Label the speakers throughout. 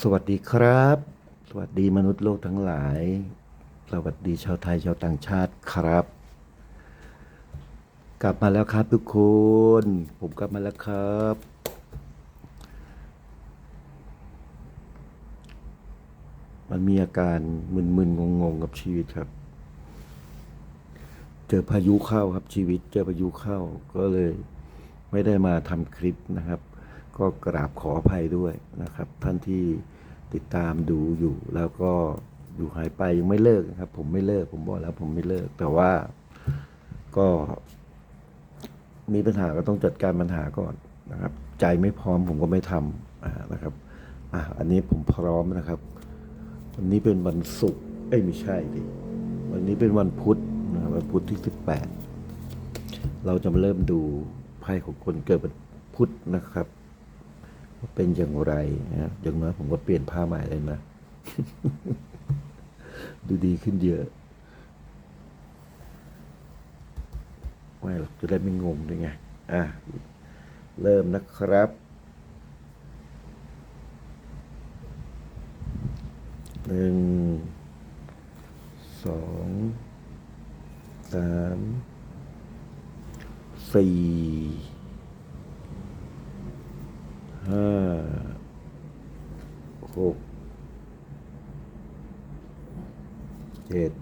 Speaker 1: สวัสดีครับ สวัสดีมนุษย์โลกทั้งหลาย สวัสดีชาวไทยชาวต่างชาติครับ กลับมาแล้วครับทุกคน ผมกลับมาแล้วครับ มันมีอาการมึนๆงงๆกับชีวิตครับ เจอพายุเข้าครับชีวิต เจอพายุเข้าก็เลย ไม่ได้มาทำคลิปนะครับ ก็กราบขออภัยด้วยนะครับ ท่านที่ติดตามดูอยู่แล้วก็อยู่หายไปยังไม่เลิกนะครับ ผมไม่เลิก ผมบอกแล้วผมไม่เลิก แต่ว่าก็มีปัญหาก็ต้องจัดการปัญหาก่อนนะครับ ใจไม่พร้อมผมก็ไม่ทำนะครับอะอันนี้ผมพร้อมนะครับ วันนี้เป็นวันศุกร์เอ้ยไม่ใช่ดิวันนี้เป็นวันพุธนะครับวันพุธที่สิบแปดเราจะมาเริ่มดูไพ่ของคนเกิดวันพุธนะครับ เป็นอย่างไรนะอย่างน้อยผมก็เปลี่ยนผ้าใหม่เลยนะดูดีขึ้นเยอะไม่หรอกจะได้ไม่งงด้วยไง อะ เริ่มนะครับ หนึ่ง สอง สาม สี่ ห้าหกเจ็ด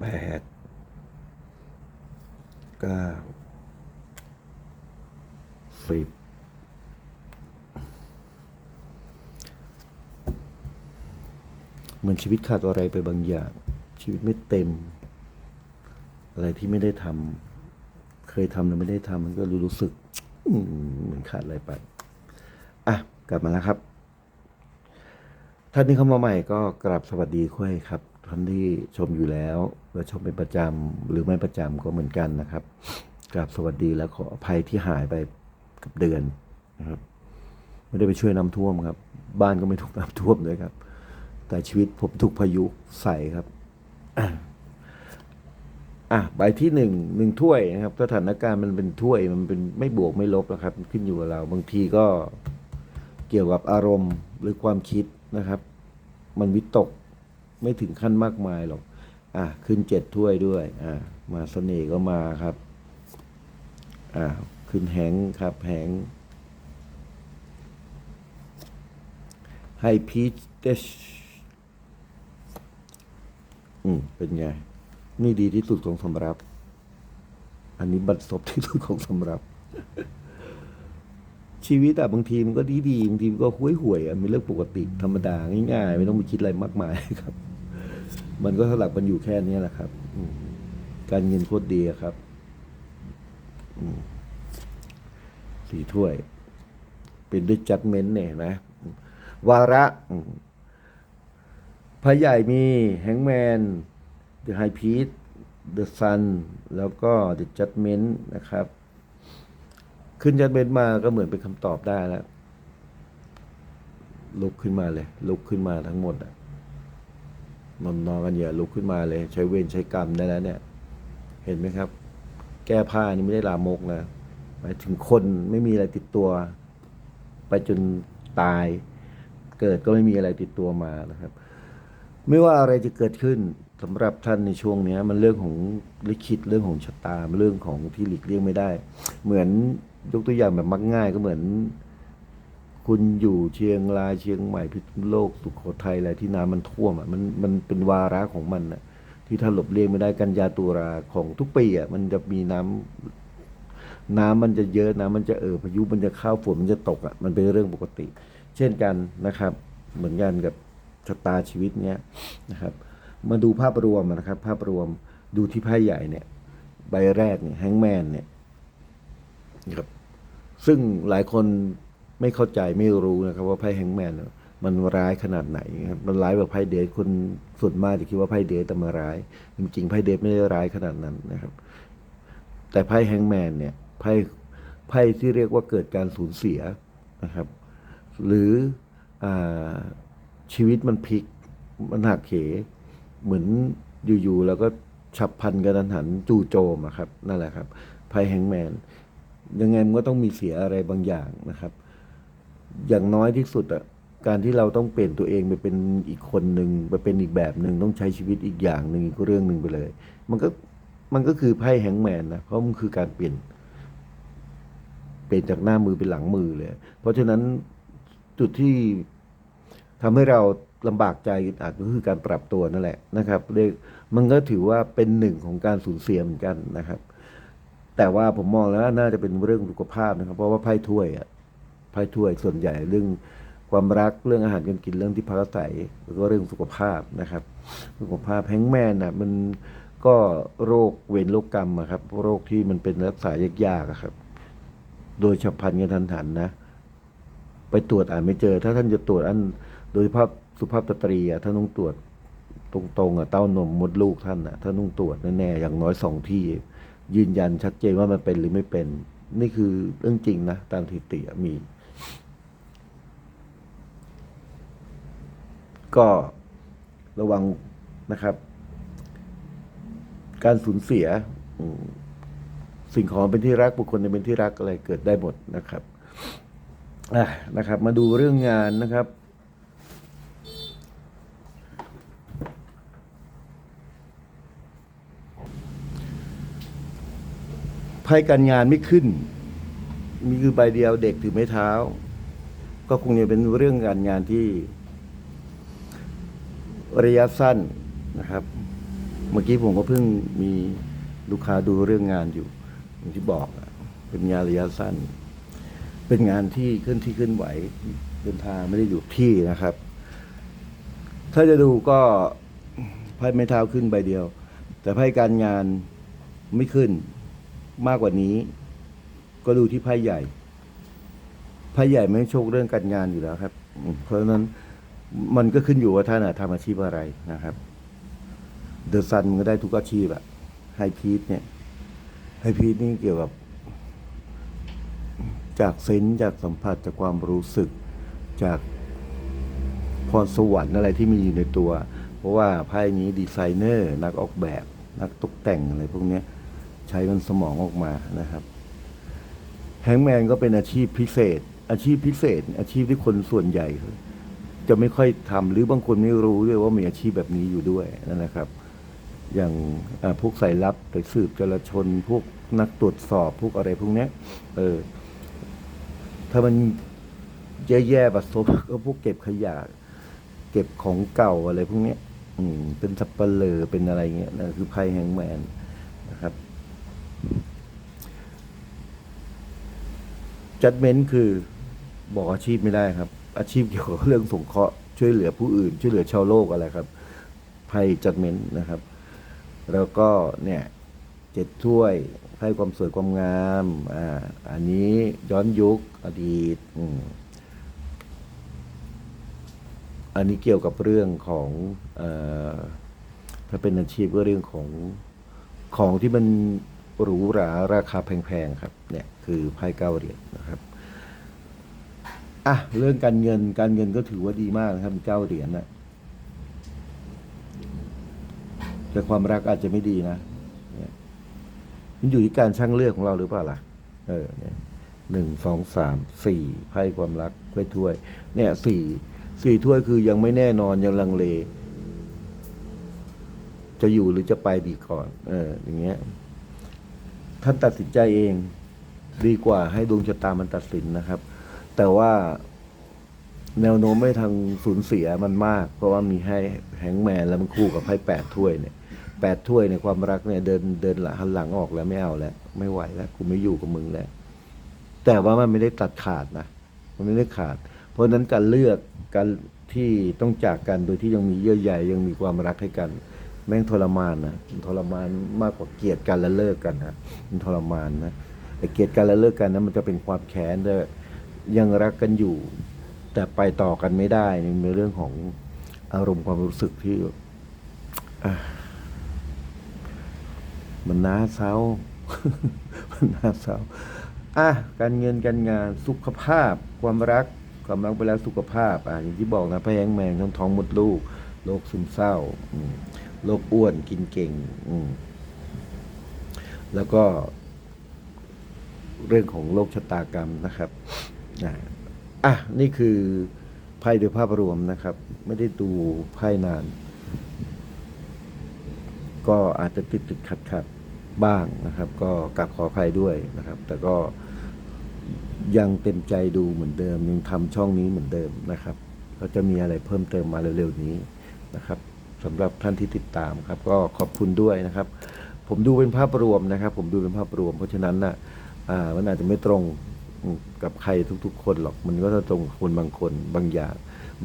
Speaker 1: แปดเก้าสิบเหมือนชีวิตขาดอะไรไปบางอย่าง ชีวิตไม่เต็ม อะไรที่ไม่ได้ทำ เคยทำแล้วไม่ได้ทำมันก็รู้รู้สึกเหมือนขาดอะไรไป อะ กลับมาแล้วครับ ท่านที่เข้ามาใหม่ก็กราบสวัสดีค่อยครับ ท่านที่ชมอยู่แล้วและชมเป็นประจำหรือไม่ประจำก็เหมือนกันนะครับกราบสวัสดีแล้วขออภัยที่หายไปกับเดือนนะครับ ไม่ได้ไปช่วยน้ำท่วมครับ บ้านก็ไม่ถูกน้ำท่วมด้วยครับ แต่ชีวิตผมถูกพายุใส่ครับ อะใบที่หนึ่งหนึ่งถ้วยนะครับสถานการณ์มันเป็นถ้วยมันเป็นไม่บวกไม่ลบนะครับ ขึ้นอยู่กับเรา บางทีก็เกี่ยวกับอารมณ์หรือความคิดนะครับ มันวิตกไม่ถึงขั้นมากมายหรอกอะขึ้นเจ็ดถ้วยด้วยอะมาเสน่ห์ก็มาครับอะขึ้นแหงครับแหงให้พีชเดชอืมเป็นไง นี่ดีที่สุดของสำรับ อันนี้บัดซบที่สุดของสำรับ ชีวิตอะบางทีมันก็ดีดีบางทีมันก็ห่วยห่วยๆอะเป็นเรื่องปกติธรรมดาง่ายๆ ไม่ต้องไปคิดอะไรมากมายครับ มันก็สลับกันอยู่แค่นี้แหละครับการเงินโคตรดีครับสี่ถ้วย เป็นด้วยจัดเมนต์เนี่ยนะ วาระพระใหญ่มีแฮงแมน The High Priest The Sun แล้วก็ The Judgment นะครับ ขึ้น Judgment มาก็เหมือนเป็นคำตอบได้แล้ว ลุกขึ้นมาเลย ลุกขึ้นมาทั้งหมดอะนอนนอนกันอย่าลุกขึ้นมาเลย ใช้เวรใช้กรรมได้แล้วเนี่ย เห็นไหมครับ แก้ผ้านี่ไม่ได้ลามกนะหมายถึงคนไม่มีอะไรติดตัว ไปจนตาย เกิดก็ไม่มีอะไรติดตัวมานะครับ ไม่ว่าอะไรจะเกิดขึ้น สำหรับท่านในช่วงเนี้ยมันเรื่องของลิขิตเรื่องของชะตาเรื่องของที่หลีกเลี่ยงไม่ได้ เหมือนยกตัวอย่างแบบมักง่ายก็เหมือน คุณอยู่เชียงรายเชียงใหม่พิษณุโลกสุโขทัยอะไรที่น้ำมันท่วมอะมันมันเป็นวาระของมันอะ ที่ถ้าหลบเลี่ยงไม่ได้กันยาตุราของทุกปีอะมันจะมีน้ำน้ำมันจะเยอะน้ำมันจะเอ่อพายุมันจะเข้าฝนมันจะตกอะมันเป็นเรื่องปกติ เช่นกันนะครับ เหมือนกันกับชะตาชีวิตเนี้ยนะครับ มาดูภาพรวมนะครับ ภาพรวมดูที่ไพ่ใหญ่เนี่ย ใบแรกเนี่ยแฮงแมนเนี่ยนะครับซึ่งหลายคนไม่เข้าใจไม่รู้นะครับ ว่าไพ่แฮงแมนมันร้ายขนาดไหนครับมันร้ายแบบไพ่เดทคนส่วนมากจะคิดว่าไพ่เดทแต่มาร้าย จริงๆไพ่เดทไม่ได้ร้ายขนาดนั้นนะครับ แต่ไพ่แฮงแมนเนี่ยไพ่ไพ่ที่เรียกว่าเกิดการสูญเสียนะครับ หรืออชีวิตมันพลิกมันหักเห เหมือนอยู่ๆแล้วก็ฉับพลันกระทันหันจู่โจมอะครับนั่นแหละครับไพ่แฮงแมนยังไงมันก็ต้องมีเสียอะไรบางอย่างนะครับ อย่างน้อยที่สุดอะการที่เราต้องเปลี่ยนตัวเองไปเป็นอีกคนหนึ่งไปเป็นอีกแบบหนึ่งต้องใช้ชีวิตอีกอย่างหนึ่งอีกเรื่องหนึ่งไปเลย มันก็มันก็คือไพ่แฮงแมนนะเพราะมันคือการเปลี่ยน เปลี่ยนจากหน้ามือเป็นหลังมือเลย เพราะฉะนั้นจุดที่ทำให้เรา ลำบากใจอึดอัดก็คือการปรับตัวนั่นแหละนะครับเรียกมันก็ถือว่าเป็นหนึ่งของการสูญเสียเหมือนกันนะครับ แต่ว่าผมมองแล้วน่าจะเป็นเรื่องสุขภาพนะครับ เพราะว่าไพ่ถ้วยอะไพ่ถ้วยส่วนใหญ่เรื่องความรักเรื่องอาหารการกินเรื่องที่พักอาศัยแล้วก็เรื่องสุขภาพนะครับ สุขภาพแฮงแมนน่ะมันก็โรคเวรโรคกรรมอะครับโรคที่มันเป็นรักษายากๆครับ โดยฉับพลันกันทันหันนะ ไปตรวจอ่านไม่เจอ ถ้าท่านจะตรวจอันโดยเฉพาะ สุภาพสตรีอะท่านต้องตรวจตรงๆอะเต้านมมดลูกท่านอะท่านต้องตรวจแน่ๆอย่างน้อยสองที่ ยืนยันชัดเจนว่ามันเป็นหรือไม่เป็น นี่คือเรื่องจริงนะ ตามสถิติมี ก็ระวังนะครับ การสูญเสียสิ่งของเป็นที่รักบุคคลเป็นที่รักอะไรเกิดได้หมดนะครับอะนะครับ มาดูเรื่องงานนะครับ ไพ่การงานไม่ขึ้น มีคือใบเดียวเด็กถือไม้เท้า ก็คงจะเป็นเรื่องการงานที่ ระยะสั้นนะครับ เมื่อกี้ผมก็เพิ่งมีลูกค้าดูเรื่องงานอยู่อย่างที่บอกเป็นงานระยะสั้น เป็นงานที่เคลื่อนที่เคลื่อนไหวเดินทางไม่ได้อยู่ที่นะครับ ถ้าจะดูก็ไพ่ไม้เท้าขึ้นใบเดียว แต่ไพ่การงานไม่ขึ้น มากกว่านี้ ก็ดูที่ไพ่ใหญ่ไพ่ใหญ่ไม่ให้โชคเรื่องการงานอยู่แล้วครับ เพราะฉะนั้นมันก็ขึ้นอยู่ว่าท่านทำอาชีพอะไรนะครับ เดอะซันมันก็ได้ทุกอาชีพอะไฮพีทเนี่ยไฮพีทนี่เกี่ยวกับ จากเซนส์จากสัมผัสจากความรู้สึก จากพรสวรรค์อะไรที่มีอยู่ในตัว เพราะว่าไพ่นี้ดีไซเนอร์ นักออกแบบ นักตกแต่งอะไรพวกนี้ ใช้มันสมองออกมานะครับแฮงแมนก็เป็นอาชีพพิเศษ อาชีพพิเศษ อาชีพที่คนส่วนใหญ่ จะไม่ค่อยทำหรือบางคนไม่รู้ด้วยว่ามีอาชีพแบบนี้อยู่ด้วยนั่นนะครับ อย่างพวกสายลับสายสืบจราชน พวกนักตรวจสอบพวกอะไรพวกนี้เออ ถ้ามันแย่ๆบัดซบก็พวกเก็บขยะเก็บของเก่าอะไรพวกนี้อืมเป็นสับเปลือเป็นอะไรเงี้ยนะคือไพ่แฮงแมนนะครับ จัดเม้นคือบอกอาชีพไม่ได้ครับ อาชีพเกี่ยวกับเรื่องสงเคราะห์ช่วยเหลือผู้อื่น ช่วยเหลือชาวโลกอะไรครับไพ่จัดเม้นนะครับ แล้วก็เนี่ยเจ็ดถ้วยไพ่ความสวยความงามอ่าอันนี้ย้อนยุคอดีตอืมอันนี้เกี่ยวกับเรื่องของอถ้าเป็นอาชีพก็เรื่องของของที่มันหรูหราราคาแพงๆครับเนี่ย คือไพ่เก้าเหรียญนะครับอะเรื่องการเงินการเงินก็ถือว่าดีมากนะครับเก้าเหรียญนะแต่ความรักอาจจะไม่ดีนะนี่ยมันอยู่ที่การช่างเลือกของเราหรือเปล่าล่ะ เออเนี่ยหนึ่งสองสามสี่ไพ่ความรักไพ่ถ้วย เนี่ยสี่สี่ถ้วยคือยังไม่แน่นอนยังลังเล จะอยู่หรือจะไปดีก่อน เออ อย่างเงี้ยท่านตัดสินใจเอง ดีกว่าให้ดวงชะตามันตัดสินนะครับ แต่ว่าแนวโน้มไม่ทางสูญเสียมันมาก เพราะว่ามีให้แฮงแมนแล้วมันคู่กับไพ่แปดถ้วยเนี่ยแปดถ้วยในความรักเนี่ยเดินเดินหลังหันหลังออกแล้วไม่เอาแล้ว ไม่ไหวแล้วกูไม่อยู่กับมึงแล้ว แต่ว่ามันไม่ได้ตัดขาดนะมันไม่ได้ขาด เพราะฉะนั้นการเลือกการที่ต้องจากกันโดยที่ยังมีเยื่อใยยังมีความรักให้กัน แม่งทรมานนะทรมานมากกว่าเกลียดกันแล้วเลิกกันนะมันทรมานนะ เกลียดกันแล้วเลิกกันนะมันจะเป็นความแค้นด้วยยังรักกันอยู่ แต่ไปต่อกันไม่ได้นี่เป็นเรื่องของอารมณ์ความรู้สึกที่มันน่าเศร้า มันน่าเศร้าอะการเงินการงานสุขภาพ ความรักความรักไปแล้วสุขภาพอะอย่างที่บอกนะพะแยงแมงท้องท้องมดลูกโรคซึมเศร้าโรคอ้วนกินเก่งแล้วก็ เรื่องของโลกชะตากรรมนะครับนะอะนี่คือไพ่โดยภาพรวมนะครับ ไม่ได้ดูไพ่นาน ก็อาจจะติดติดขัดขัดบ้างนะครับ ก็กลับขออภัยด้วยนะครับ แต่ก็ยังเต็มใจดูเหมือนเดิม ยังทำช่องนี้เหมือนเดิมนะครับก็จะมีอะไรเพิ่มเติมมาเร็วๆนี้นะครับสำหรับท่านที่ติดตามครับ ก็ขอบคุณด้วยนะครับ ผมดูเป็นภาพรวมนะครับ ผมดูเป็นภาพรวม เพราะฉะนั้นน่ะ อ่ามันอาจจะไม่ตรงกับใครทุก ๆ คนหรอก มันก็จะตรงคนบางคนบางอย่าง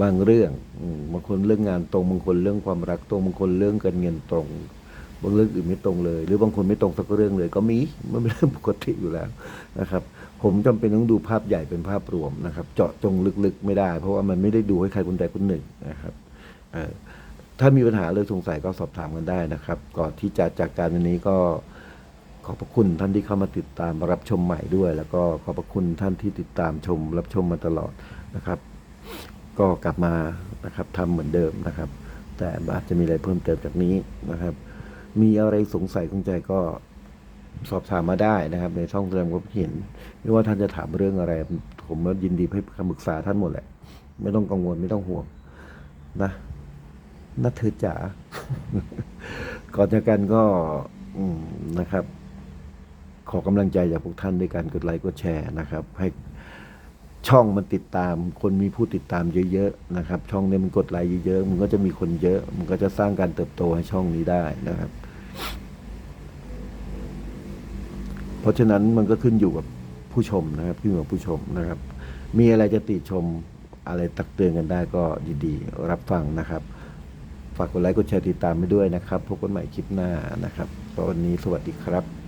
Speaker 1: บางเรื่องบางคนเรื่องงานตรงบางคนเรื่องความรักตรงบางคนเรื่องการเงินตรงบางเรื่องอื่นไม่ตรงเลย หรือบางคนไม่ตรงสักเรื่องเลย ก็มีมันเป็นเรื่องปกติอยู่แล้วนะครับ ผมจำเป็นต้องดูภาพใหญ่เป็นภาพรวมนะครับ เจาะจงลึกๆไม่ได้ เพราะว่ามันไม่ได้ดูให้ใครคนใดคนหนึ่งนะครับถ้ามีปัญหาเลยสงสัยก็สอบถามกันได้นะครับ ก่อนที่จะจากการวันนี้ก็ อบพระคุณท่านที่เข้ามาติดตามรับชมใหม่ด้วย แล้วก็ขอบพระคุณท่านที่ติดตามชม รับชมมาตลอดนะครับ ก็กลับมานะครับทำเหมือนเดิมนะครับ แต่อาจจะมีอะไรเพิ่มเติมจากนี้นะครับ มีอะไรสงสัยข้องใจก็สอบถามมาได้นะครับ ในช่องแสดงความคิดเห็นไม่ว่าท่านจะถามเรื่องอะไร ผมก็ยินดีให้คำปรึกษาท่านหมดแหละ ไม่ต้องกังวลไม่ต้องห่วงนะนัทเธอจ๋าก่อนจากกันก็นะครับ ขอกำลังใจจากพวกท่านด้วยการกดไลค์กดแชร์นะครับ ให้ช่องมันติดตาม คนมีผู้ติดตามเยอะๆนะครับ ช่องนี้มันกดไลค์เยอะๆมันก็จะมีคนเยอะ มันก็จะสร้างการเติบโตให้ช่องนี้ได้นะครับ เพราะฉะนั้นมันก็ขึ้นอยู่กับผู้ชมนะครับขึ้นอยู่กับผู้ชมนะครับ มีอะไรจะติชมอะไรตักเตือนกันได้ก็ยินดีรับฟังนะครับ ฝากกดไลค์กดแชร์ติดตามไปด้วยนะครับ พบกันใหม่คลิปหน้านะครับวันนี้สวัสดีครับ